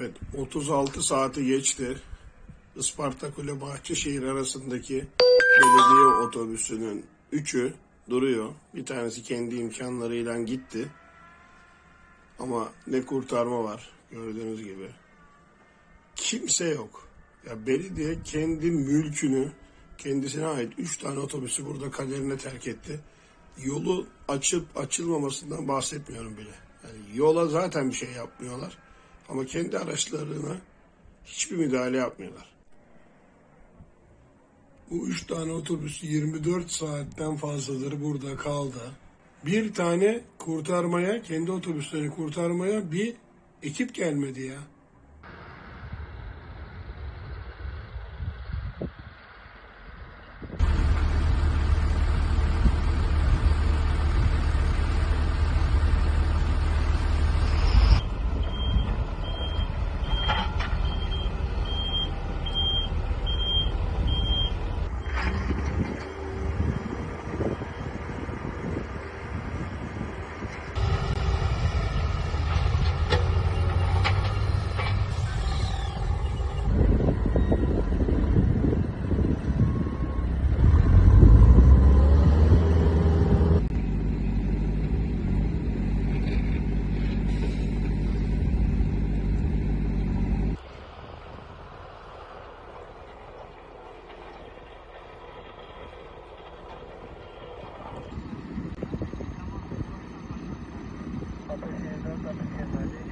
Evet, 36 saati geçti. Isparta Kule Bahçeşehir arasındaki belediye otobüsünün üçü duruyor. Bir tanesi kendi imkanlarıyla gitti. Ama ne kurtarma var gördüğünüz gibi. Kimse yok. Ya belediye kendi mülkünü kendisine ait 3 tane otobüsü burada kaderine terk etti. Yolu açıp açılmamasından bahsetmiyorum bile. Yani yola zaten bir şey yapmıyorlar. Ama kendi araçlarına hiçbir müdahale yapmıyorlar. Bu üç tane otobüs 24 saatten fazladır burada kaldı. Bir tane kurtarmaya, kendi otobüslerini kurtarmaya bir ekip gelmedi ya. Up again, up again, my